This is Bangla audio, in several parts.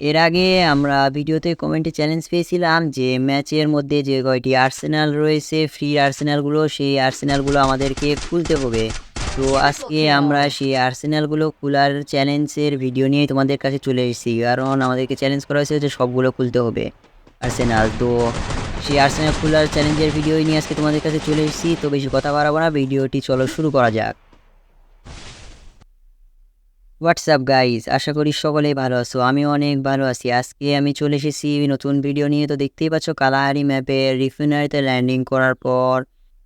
এর আগে আমরা ভিডিওতে কমেন্টে চ্যালেঞ্জ পেয়েছিলাম যে ম্যাচের মধ্যে যে কয়টি আর্সেনাল রয়েছে ফ্রি আর্সেনালগুলো সেই আর্সেনালগুলো আমাদেরকে খুলতে হবে। তো আজকে আমরা সেই আর্সেনালগুলো খোলার চ্যালেঞ্জের ভিডিও নিয়ে তোমাদের কাছে চলে এসেছি। কারণ আমাদেরকে চ্যালেঞ্জ করা হয়েছে যে সবগুলো খুলতে হবে আর্সেনাল তো সেই আর্সেনাল খোলার চ্যালেঞ্জের ভিডিও নিয়ে আজকে তোমাদের কাছে চলে এসেছি। তো বেশি কথা বাড়াবো না ভিডিওটি চলো শুরু করা যাক। হোয়াটসঅ্যাপ গাইজ আশা করি সকলেই ভালো আছো। আমি অনেক ভালো আছি। আজকে আমি চলে এসেছি নতুন ভিডিও নিয়ে। তো দেখতেই পাচ্ছ, কালাহারি ম্যাপে রিফিনারিতে ল্যান্ডিং করার পর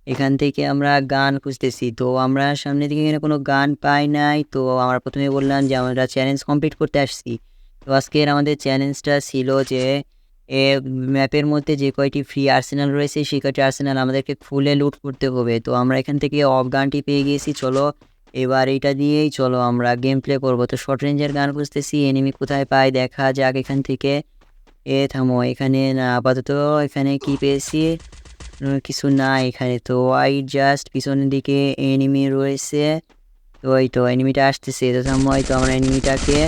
এখান থেকে আমরা গান খুঁজতেছি। তো আমরা সামনে দিকে এখানে কোনো গান পাই নাই। তো আমরা প্রথমে বললাম যে, আমরা চ্যালেঞ্জ কমপ্লিট করতে আসছি। তো আজকের আমাদের চ্যালেঞ্জটা ছিল যে, এ ম্যাপের মধ্যে যে কয়টি ফ্রি আর্সেনাল রয়েছে, সেই কয়টি আর্সেনাল আমাদেরকে খুলে লুট করতে হবে। তো আমরা এখান থেকে অফ গানটি পেয়ে গিয়েছি। চলো এবার এটা দিয়েই চলো, আমরা গেম প্লে করব। তো শর্ট রেঞ্জের গান খুঁজতেছি এনিমি কোথায় পাই দেখা যাক এখান থেকে। এ থামো, এখানে না, আপাতত এখানে কি পেয়েছি? কিছু না এখানে তো আই জাস্ট পিছনের দিকে এনিমি রয়েছে। তো ওই তো এনিমিটা আসতেছে, তো থামো, এই তো আমরা এনিমিটাকে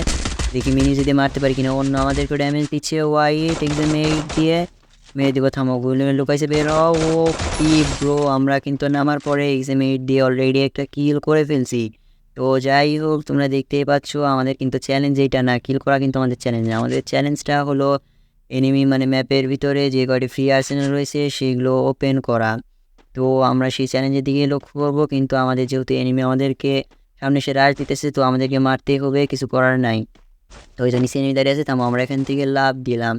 দেখি মিনি যদি মারতে পারি কিনা। অন্য আমাদেরকে ড্যামেজ দিচ্ছে ওয়াইট এক্সাম এইট দিয়ে। মেরে দিব থামো গুলো লুকাইছে, বের ও কি ব্রো আমরা কিন্তু নামার পরে এক্সাম এইট দিয়ে অলরেডি একটা কিল করে ফেলছি। তো যাই হোক, তোমরা দেখতেই পাচ্ছ, আমাদের কিন্তু চ্যালেঞ্জ এইটা না কিল করা কিন্তু আমাদের চ্যালেঞ্জ না। আমাদের চ্যালেঞ্জটা হলো এনিমি মানে ম্যাপের ভিতরে যে কয়টি ফ্রি আর্সেনাল রয়েছে, সেগুলো ওপেন করা। তো আমরা সেই চ্যালেঞ্জের দিকে লক্ষ্য করব, কিন্তু আমাদের যেহেতু এনিমি আমাদেরকে সামনে সে রাশ দিতেছে, তো আমাদেরকে মারতেই হবে, কিছু করার নাই। তো ওই জন্য এনিমি দাঁড়িয়ে আছে তো আমরা এখান থেকে লাভ দিলাম।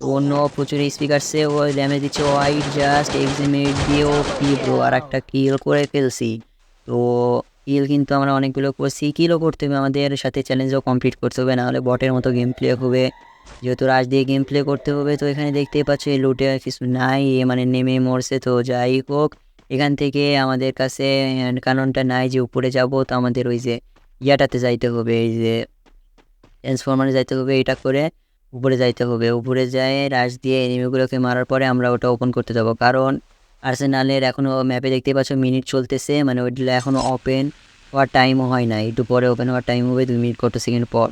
অন্য প্রচুর স্পিকারসে ও ড্যামেজ দিচ্ছে ওয়াইট জাস্ট এক্সিমেট দিয়ে ও কি ব্রো আর একটা কিল করে ফেলছি। তো কিল কিন্তু আমরা অনেকগুলো করছি। কিলও করতে হবে, আমাদের সাথে চ্যালেঞ্জও কমপ্লিট করতে হবে, নাহলে বটের মতো গেম প্লে হবে। যেহেতু রাজ দিয়ে গেম প্লে করতে হবে, তো এখানে দেখতেই পাচ্ছ লুটে কিছু নাই মানে নেমে মরছে, তো যাই হোক। এখান থেকে আমাদের কাছে কাননটা নাই যে উপরে যাব, তো আমাদের ওই যে ইয়াটাতে যাইতে হবে, এই যে ট্রান্সফরমারে যাইতে হবে, এটা করে। উপরে যাইতে হবে। উপরে যায় রাশ দিয়ে এনিমিগুলোকে মারার পরে আমরা ওটা ওপেন করতে যাব। কারণ আর্সেনালের এখনও ম্যাপে দেখতে পাচ্ছ মিনিট চলতেছে মানে ওইগুলো এখনও ওপেন হওয়ার টাইমও হয় না একটু পরে ওপেন হওয়ার টাইম হবে দুই মিনিট কত সেকেন্ড পর।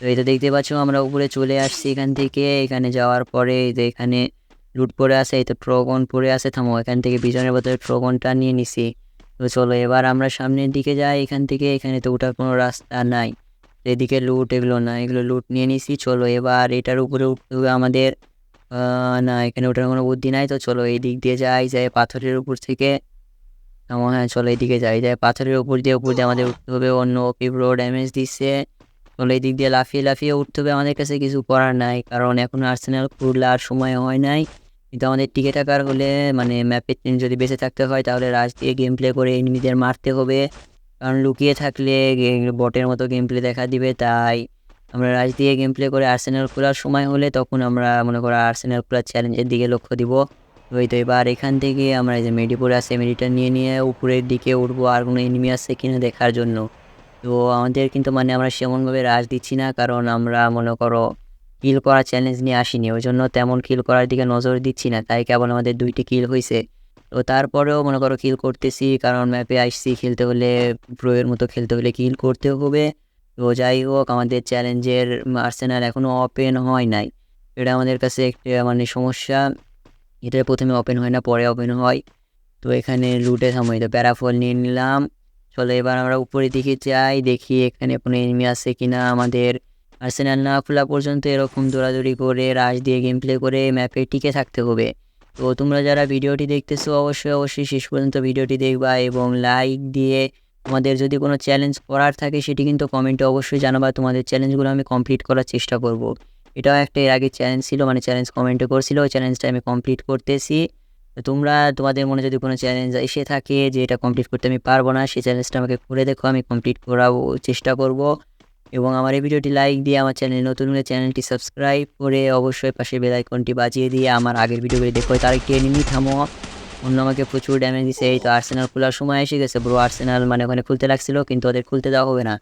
তো এটা দেখতে পাচ্ছ আমরা উপরে চলে আসছি এখান থেকে। এখানে যাওয়ার পরে এই যে এখানে লুট পড়ে আছে, এই তো ট্রগন পড়ে আছে। থামো, এখান থেকে পিছনের বোতলে ট্রগনটা নিয়ে নিছি। তো চলো, এবার আমরা সামনের দিকে যাই। এখান থেকে এখানে তো ওঠার কোনো রাস্তা নাই। এদিকে লুট এগুলো না, এগুলো লুট নিয়ে নিছি, চলো এবার এটার উপরে উঠতে হবে আমাদের। না, এখানে ওঠার কোনো বুদ্ধি নাই তো চলো এই দিক দিয়ে যাই যাই পাথরের উপর থেকে। হ্যাঁ চলো এইদিকে যাই যাই পাথরের উপর দিয়ে উপর দিয়ে আমাদের উঠতে হবে। অন্য পিঁপড়ো ড্যামেজ দিচ্ছে। চলো এই দিক দিয়ে লাফিয়ে লাফিয়ে উঠতে হবে আমাদের কাছে, কিছু করার নাই। কারণ এখন আর্সেনাল খুললে আর সময় হয় নাই। কিন্তু আমাদের টিকে থাকার হলে মানে ম্যাপের যদি বেঁচে থাকতে হয়, তাহলে রাজ দিয়ে গেম প্লে করে এনিমিদের মারতে হবে। কারণ লুকিয়ে থাকলে বটের মতো গেম প্লে দেখা দিবে, তাই আমরা রাজ দিয়ে গেম প্লে করে আর্সেনাল খোলার সময় হলে তখন আমরা মনে করো আর্সেনাল খোলার চ্যালেঞ্জের দিকে লক্ষ্য দিব। ওই তো এবার এখান থেকে আমরা এই যে মেডিপুর আছে মেডিটা নিয়ে নিয়ে উপরের দিকে উঠবো, আর কোনো এনিমি আছে কিনা দেখার জন্য। তো আমাদের কিন্তু মানে আমরা সেমনভাবে রাজ দিচ্ছি না, কারণ আমরা মনে করো কিল করার চ্যালেঞ্জ নিয়ে আসিনি, ওই জন্য তেমন কিল করার দিকে নজর দিচ্ছি না, তাই কেবল আমাদের দুইটি কিল হয়েছে তো তারপরেও মনে করো কিল করতেছি, কারণ ম্যাপে আসছি, খেলতে হলে প্রোয়ের মতো খেলতে হলে কিল করতে হবে। তো যাই হোক, আমাদের চ্যালেঞ্জের আর্সেনাল এখনও ওপেন হয় নাই। এটা আমাদের কাছে একটি মানে সমস্যা। এটা প্রথমে ওপেন হয় না, পরে ওপেন হয়। তো এখানে লুটে সময় তো প্যারাফল নিয়ে নিলাম। চলো এবার আমরা উপরের দিকে যাই, দেখি এখানে কোনো এনিমি আছে কিনা। আমাদের আর্সেনাল না খোলা পর্যন্ত এরকম দৌড়াদৌড়ি করে রাশ দিয়ে গেম প্লে করে ম্যাপে টিকে থাকতে হবে। তো তোমরা যারা ভিডিওটি দেখতেছো, অবশ্যই অবশ্যই শেষ পর্যন্ত ভিডিওটি দেখবা এবং লাইক দিয়ে তোমাদের যদি কোনো চ্যালেঞ্জ করার থাকে, সেটি কিন্তু কমেন্টে অবশ্যই জানাবা। তোমাদের চ্যালেঞ্জগুলো আমি কমপ্লিট করার চেষ্টা করব। এটাও একটা এর আগে চ্যালেঞ্জ ছিল মানে চ্যালেঞ্জ কমেন্টে করছিল, ওই চ্যালেঞ্জটা আমি কমপ্লিট করতেছি। তোমরা, তোমাদের মনে যদি কোনো চ্যালেঞ্জ এসে থাকে যে এটা কমপ্লিট করতে আমি পারব না, সেই চ্যালেঞ্জটা আমাকে করে দেখো, আমি কমপ্লিট করাবো, চেষ্টা করব। এবং আমার এই ভিডিওটি লাইক দিয়ে আমার চ্যানেল নতুন হলে চ্যানেলটি সাবস্ক্রাইব করে অবশ্যই পাশে বেল আইকনটি বাজিয়ে দিয়ে আমার আগের ভিডিওগুলি দেখো। তার একটি এনিমি থামো। অন্য আমাকে প্রচুর ড্যামেজ দিছে। এই তো আর্সেনাল খোলার সময় এসে গেছে ব্রো আর্সেনাল মানে ওখানে খুলতে লাগছিল কিন্তু ওদের খুলতে দেওয়া হবে না।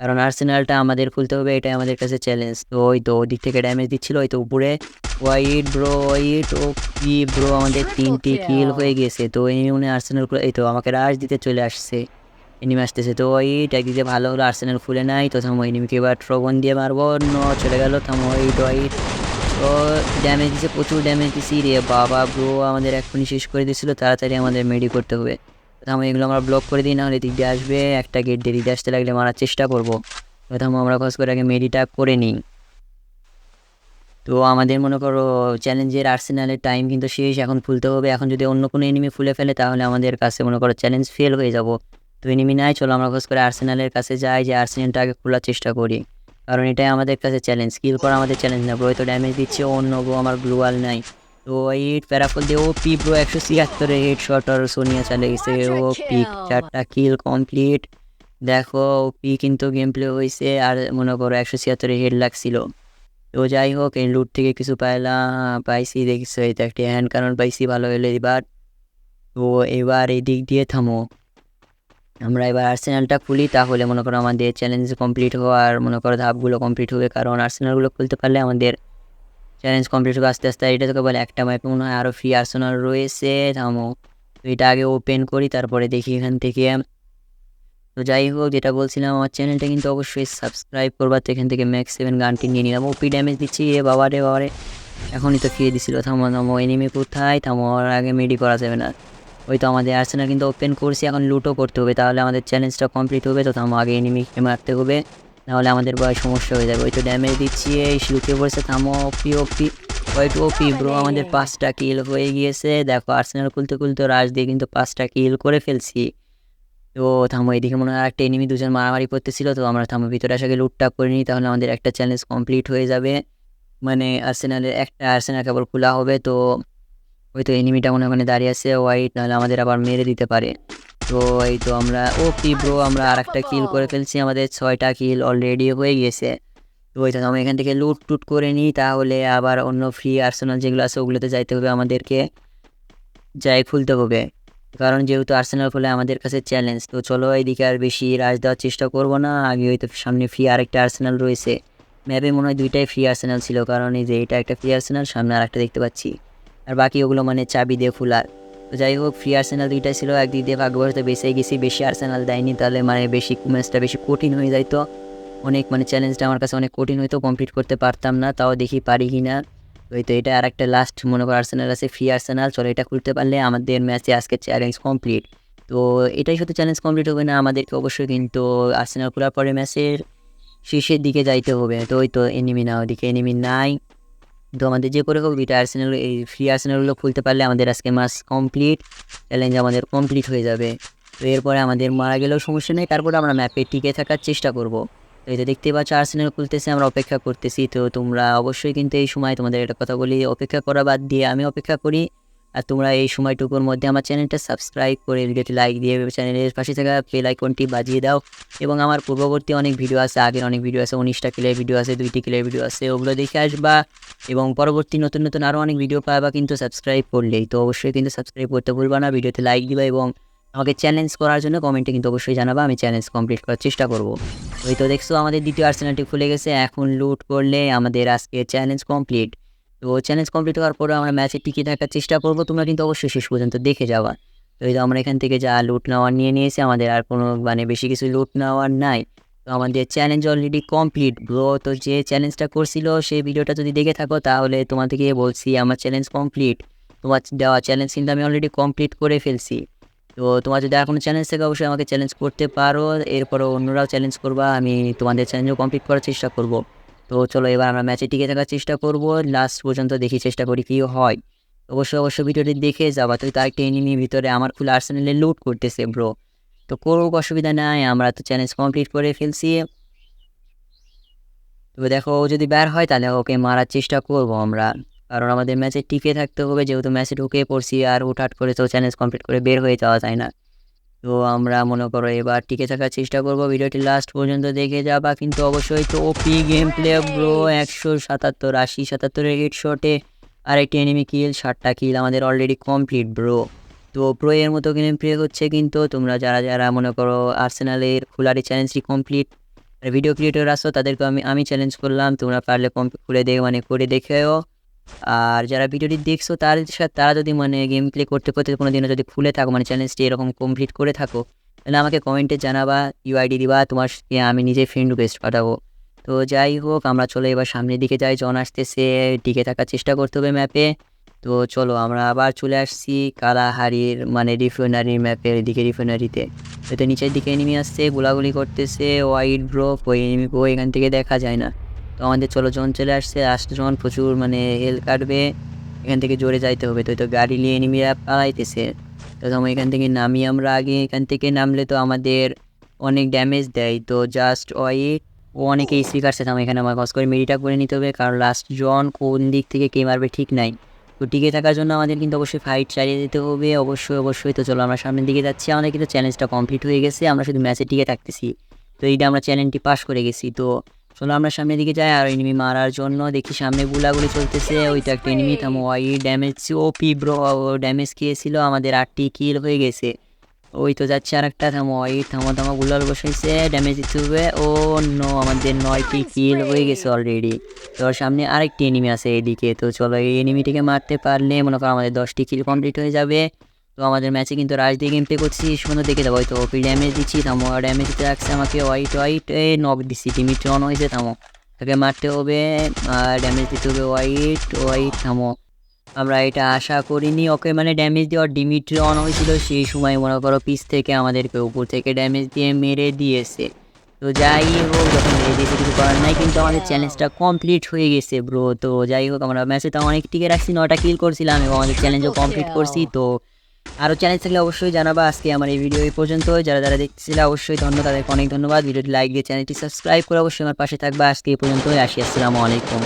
কারণ আর্সেনালটা আমাদের খুলতে হবে এটাই আমাদের কাছে চ্যালেঞ্জ তো ওই তো ওদিক থেকে ড্যামেজ দিচ্ছিল ওই তো উপরে। হোয়াইট ব্রো ওয়াইট ও কি ব্রো আমাদের তিনটি কিল হয়ে গেছে। তো এই মনে আর্সেনাল এই তো আমাকে রাশ দিতে চলে আসছে। এনিমি আসতেছে তো ওইট একদিকে ভালো হলো আর্সেনাল খুলে নাই, তো থামো এনিমিকে এবার ট্রবন দিয়ে মারবো। ন চলে গেল, থামো ওইট ওইট তো ড্যামেজ দিছে, প্রচুর ড্যামেজ দিছি, রে বাবা ব্রো আমাদের এক্ষুনি শেষ করে দিয়েছিল, তাড়াতাড়ি আমাদের মেডি করতে হবে। থামো, এগুলো আমরা ব্লক করে দিই, নাহলে দিক আসবে, একটা গেট দিয়ে দিতে আসতে লাগলে মারার চেষ্টা করব। থামো, আমরা খোঁজ করে আগে মেডিটা করে নিই। তো আমাদের মনে করো চ্যালেঞ্জের আর্সেনালের টাইম কিন্তু শেষ, এখন খুলতে হবে, এখন যদি অন্য কোনো এনিমি খুলে ফেলে, তাহলে আমাদের কাছে মনে করো চ্যালেঞ্জ ফেল হয়ে যাব। তো এনিমি নাই চলো আমরা খোঁজ করে আর্সেনালের কাছে যাই যে আর্সেনালটা আগে খোলার চেষ্টা করি। কারণ এটাই আমাদের কাছে চ্যালেঞ্জ কিল করা আমাদের চ্যালেঞ্জ না ব্রো তো ড্যামেজ দিচ্ছে অন্য ব্রো আমার গ্লোয়াল নাই। তো এই প্যারাফল দিয়ে ও পি ব্রো একশো ছিয়াত্তরে হেড শট আর সোনিয়া চলে গেছে। ও পি চারটা কিল কমপ্লিট দেখো ও পি কিন্তু গেম প্লে হয়েছে আর মনে করো একশো ছিয়াত্তরে হেড লাগছিল। তো যাই হোক এই লুট থেকে কিছু পাইলাম পাইছি দেখছ এই তো একটি হ্যান্ড কারণ পাইছি ভালো হলো এবার। তো এবার এই দিক দিয়ে থামো। আমরা এবার আর্সেনালটা খুলি, তাহলে মনে করো আমাদের চ্যালেঞ্জ কমপ্লিট হওয়ার মনে করো ধাপগুলো কমপ্লিট হবে। কারণ আর্সেনালগুলো খুলতে পারলে আমাদের চ্যালেঞ্জ কমপ্লিট হবে আস্তে আস্তে। এটা তোকে বলে একটা ম্যাপে মনে হয় আরও ফ্রি আর্সেনাল রয়েছে, থামো। তো এটা আগে ওপেন করি, তারপরে দেখি এখান থেকে। তো যাই হোক, যেটা বলছিলাম, আমার চ্যানেলটা কিন্তু অবশ্যই সাবস্ক্রাইব করবার তো এখান থেকে ম্যাক্স সেভেন গানটি নিয়ে নিলাম। ওপি ড্যামেজ দিচ্ছি, এ বাবারে বাবারে এখনই তো ফিরে দিছিল। থামো থামো এনিমি কোথায়? থামো আগে মেডি করা যাবে না। ওই তো আমাদের আর্সেনাল কিন্তু ওপেন করছি, এখন লুটও করতে হবে, তাহলে আমাদের চ্যালেঞ্জটা কমপ্লিট হবে, তো থামো, আগে এনিমিকে মারতে হবে, নাহলে আমাদের বয় সমস্যা হয়ে যাবে ওই তো ড্যামেজ দিচ্ছি, এই লুকে পড়েছে, থামো ওপি ওপি ওইট ওপি ব্রো আমাদের পাঁচটা কিল হয়ে গিয়েছে, দেখো আর্সেনাল খুলতে খুলতে রাজ দিয়ে কিন্তু পাঁচটা কিল করে ফেলছি, তো থামো, এদিকে মনে হয় একটা এনিমি দুজন মারামারি করতেছিল, তো আমরা থামো, ভিতরে আসাকে লুটটা করে নিই, তাহলে আমাদের একটা চ্যালেঞ্জ কমপ্লিট হয়ে যাবে মানে আর্সেনালের একটা আর্সেনাল কেবল খোলা হবে, তো ওই তো এনিমিটা মনে ওখানে দাঁড়িয়ে আছে হোয়াইট নাহলে আমাদের আবার মেরে দিতে পারে। তো এই তো আমরা, ও পি ব্রো আমরা আর একটা কিল করে ফেলছি, আমাদের ছয়টা কিল অলরেডি হয়ে গিয়েছে তো ওই তো আমরা এখান থেকে লুট টুট করে নিই, তাহলে আবার অন্য ফ্রি আর্সেনাল যেগুলো আছে, ওগুলোতে যাইতে হবে আমাদেরকে। যাই খুলতে হবে, কারণ যেহেতু আর্সেনাল ফলে আমাদের কাছে চ্যালেঞ্জ তো চলো এইদিকে আর বেশি রাজ দেওয়ার চেষ্টা করব না। আগে হয়তো সামনে ফ্রি আরেকটা আর্সেনাল রয়েছে। ম্যাপে মনে হয় দুইটাই ফ্রি আর্সেনাল ছিল, কারণ এই যে এটা একটা ফ্রি আর্সেনাল সামনে আর একটা দেখতে পাচ্ছি। আর বাকি ওগুলো মানে চাবি দিয়ে খোলার তো যাই হোক ফ্রি আর্সেনাল দুইটাই ছিল একদিক দিয়ে ভাগ্যবশত বেঁচে গেছি বেশি আর্সেনাল দেয়নি, তাহলে মানে বেশি ম্যাচটা বেশি কঠিন হয়ে যাইতো অনেক মানে চ্যালেঞ্জটা আমার কাছে অনেক কঠিন হইতো কমপ্লিট করতে পারতাম না, তাও দেখি পারি কি না। ওই তো, এটা আর একটা লাস্ট মনে করো আর্সেনাল আছে ফ্রি আর্সেনাল চলো এটা খুলতে পারলে আমাদের ম্যাচে আজকে চ্যালেঞ্জ কমপ্লিট তো এটাই শুধু চ্যালেঞ্জ কমপ্লিট হবে না, আমাদেরকে অবশ্যই কিন্তু আর্সেনাল খোলার পরে ম্যাচের শেষের দিকে যাইতে হবে। তো ওই তো এনিমি না ওদিকে এনিমি নাই। তো আমাদের যে করে হোক দুইটা আর্সেনাল এই ফ্রি আর্সেনালগুলো খুলতে পারলে আমাদের আজকে মাস কমপ্লিট চ্যালেঞ্জ আমাদের কমপ্লিট হয়ে যাবে। তো এরপরে আমাদের মারা গেলেও সমস্যা নেই, তারপরে আমরা ম্যাপে টিকে থাকার চেষ্টা করব। তো এই যে দেখতে পাচ্ছ আর্সেনাল খুলতেছে, আমরা অপেক্ষা করতেছি। তো তোমরা অবশ্যই কিন্তু এই সময় তোমাদের একটা কথা বলি, অপেক্ষা করা বাদ দিয়ে আমি অপেক্ষা করি আর তোমরা এই সময়টুকুর মধ্যে আমার চ্যানেলটা সাবস্ক্রাইব করে ভিডিওটি লাইক দিয়ে চ্যানেলের পাশে থাকা বেল আইকনটি বাজিয়ে দাও। এবং আমার পূর্ববর্তী অনেক ভিডিও আছে, আগের অনেক ভিডিও আছে, উনিশটা কিলের ভিডিও আছে, দুইটি কিলের ভিডিও আছে, ওগুলো দেখে আসবা। এবং পরবর্তী নতুন নতুন আরও অনেক ভিডিও পাবা কিন্তু সাবস্ক্রাইব করলেই। তো অবশ্যই কিন্তু সাবস্ক্রাইব করতে ভুলবা না ভিডিওতে লাইক দিবা এবং আমাকে চ্যালেঞ্জ করার জন্য কমেন্টে কিন্তু অবশ্যই জানাবা, আমি চ্যালেঞ্জ কমপ্লিট করার চেষ্টা করব। ওই তো দেখছ, আমাদের দ্বিতীয় আর্সেনালটি খুলে গেছে। এখন লুট করলে আমাদের আজকে চ্যালেঞ্জ কমপ্লিট তো চ্যালেঞ্জ কমপ্লিট হওয়ার পরে আমরা ম্যাচে টিকে থাকার চেষ্টা করব। তোমরা কিন্তু অবশ্যই শেষ পর্যন্ত দেখে যাওয়া তো এই আমরা এখান থেকে যা লুট নেওয়ার নিয়ে নিয়েছি, আমাদের আর কোনো মানে বেশি কিছু লুট নেওয়ার নাই। তো আমাদের চ্যালেঞ্জ অলরেডি কমপ্লিট ব্রো তো যে চ্যালেঞ্জটা করছিল, সেই ভিডিওটা যদি দেখে থাকো, তাহলে তোমাদেরকে বলছি আমার চ্যালেঞ্জ কমপ্লিট তোমার দেওয়া চ্যালেঞ্জ কিন্তু আমি অলরেডি কমপ্লিট করে ফেলছি। তো তোমার যদি কোনো চ্যালেঞ্জ থাকে, অবশ্যই আমাকে চ্যালেঞ্জ করতে পারো। এরপরও অন্যরাও চ্যালেঞ্জ করবা, আমি তোমাদের চ্যালেঞ্জও কমপ্লিট করার চেষ্টা করব। তো চলো এবার আমরা ম্যাচে টিকে থাকার চেষ্টা করব। লাস্ট পর্যন্ত দেখি চেষ্টা করি কী হয়। অবশ্যই অবশ্যই ভিডিওটি দেখে যাবা। তুই তার একটা এনিমি ভিতরে আমার খুলে আর্সেনালে লুট করতেছে ব্রো তো করুক, অসুবিধা নাই, আমরা তো চ্যালেঞ্জ কমপ্লিট করে ফেলছি। তো দেখো যদি বের হয়, তাহলে ওকে মারার চেষ্টা করব আমরা। কারণ আমাদের ম্যাচে টিকে থাকতে হবে, যেহেতু ম্যাচে ঢুকে পড়ছি, আর হুটহাট করে তো চ্যালেঞ্জ কমপ্লিট করে বের হয়ে যাওয়া যায় না। তো আমরা মনে করো এবার টিকে থাকার চেষ্টা করব। ভিডিওটি লাস্ট পর্যন্ত দেখে যাবা। কিন্তু অবশ্যই তো ওপি গেম প্লে ব্রো একশো সাতাত্তর, আশি সাতাত্তরের হিট শটে আর একটি এনিমি কিল ষাটটা কিল আমাদের অলরেডি কমপ্লিট ব্রো তো প্রো এর মতো গেম প্লে হচ্ছে কিন্তু তোমরা যারা যারা মনে করো আর্সেনালের খুলারি চ্যালেঞ্জটি কমপ্লিট ভিডিও ক্রিয়েটর আসো তাদেরকে আমি আমি চ্যালেঞ্জ করলাম। তোমরা পারলে খুলে দেখে মানে করে দেখেও। আর যারা ভিডিওটি দেখছ, তার সাথে তারা যদি মানে গেম প্লে করতে করতে কোনো দিনও যদি খুলে থাকো মানে চ্যালেঞ্জটি এরকম কমপ্লিট করে থাকো, তাহলে আমাকে কমেন্টে জানাবা ইউআইডি দিবা, তোমার আমি নিজে ফ্রেন্ড রিকোয়েস্ট পাঠাবো। তো যাই হোক, আমরা চলো এবার সামনের দিকে যাই, জন আসতেছে, টিকে থাকার চেষ্টা করতে হবে ম্যাপে তো চলো, আমরা আবার চলে আসছি কালাহারির মানে রিফাইনারির ম্যাপের দিকে রিফাইনারিতে তো নিচের দিকে এনিমি আসছে, গোলাগুলি করতেছে ওয়াইড ব্রো ওই এনিমি এখান থেকে দেখা যায় না। আমাদের চলো জন চলে আসছে আসতে জন প্রচুর মানে হেল কাটবে। এখান থেকে জোরে যাইতে হবে, তো তো গাড়ি নিয়ে এনিমিরা পালাইতেছে। তো তখন এখান থেকে নামি আমরা আগে, এখান থেকে নামলে তো আমাদের অনেক ড্যামেজ দেয়। তো জাস্ট ওয়াইট ও অনেকে স্পিকার সে এখানে আমার কস করে মেডিটা করে নিতে হবে, কারণ লাস্ট জন কোন দিক থেকে কে মারবে ঠিক নাই। তো টিকে থাকার জন্য আমাদের কিন্তু অবশ্যই ফাইট চালিয়ে দিতে হবে, অবশ্যই অবশ্যই। তো চলো আমরা সামনের দিকে যাচ্ছি, আমাদের কিন্তু চ্যালেঞ্জটা কমপ্লিট হয়ে গেছে, আমরা শুধু ম্যাচে টিকে থাকতেছি। তো এইটা আমরা চ্যালেঞ্জটি পাস করে গেছি, তো চলো আমরা সামনের দিকে যাই আর এনিমি মারার জন্য। দেখি সামনে গুলাগুলি চলতেছে। ওই তো একটা এনিমি থামো। ওয়াই damage O P bro damage খেয়েছিল আমাদের আটটি কিল হয়ে গেছে। ওই তো যাচ্ছে আর একটা থামো। ওই থামো থামো গুলাল বসেছে ড্যামেজ দিতে হবে। ও নো আমাদের নয়টি কিল হয়ে গেছে অলরেডি তো সামনে আরেকটি এনিমি আছে এইদিকে তো চলো, এই এনিমিটিকে মারতে পারলে মনে করো আমাদের দশটি কিল কমপ্লিট হয়ে যাবে। তো আমাদের ম্যাচে কিন্তু রাজ দিয়ে গেম প্লে করছি সুন্দর দেখে দেবো তো ওপি ড্যামেজ দিচ্ছি থামো। ড্যামেজ দিতে রাখছে আমাকে হোয়াইট হোয়াইট এ নক দিচ্ছি। টিমিটি অন হয়েছে থামো। তাকে মারতে হবে আর ড্যামেজ দিতে হবে হোয়াইট হোয়াইট থামো। আমরা এটা আশা করিনি ওকে মানে ড্যামেজ দেওয়ার ডিমিট্রি অন হয়েছিল সেই সময় মনে করো পিস থেকে আমাদেরকে উপর থেকে ড্যামেজ দিয়ে মেরে দিয়েছে। তো যাই হোক যখন মেরে দিয়েছে কিছু করার নাই কিন্তু আমাদের চ্যালেঞ্জটা কমপ্লিট হয়ে গেছে ব্রো তো যাই হোক আমরা ম্যাচে তো অনেক টিকে রাখছি নটা কিল করছিলাম এবং আমাদের চ্যালেঞ্জও কমপ্লিট করছি তো আরও চ্যানেল থাকলে অবশ্যই জানাবা। আজকে আমার এই ভিডিও এই পর্যন্ত যারা যারা দেখছিল অবশ্যই ধন্যবাদ, তাদেরকে অনেক ধন্যবাদ। ভিডিওটি লাইক দিয়ে চ্যানেলটি সাবস্ক্রাইব করে অবশ্যই আমার পাশে থাকবা। আজকে এই পর্যন্তই, আসি, আসসালামু আলাইকুম।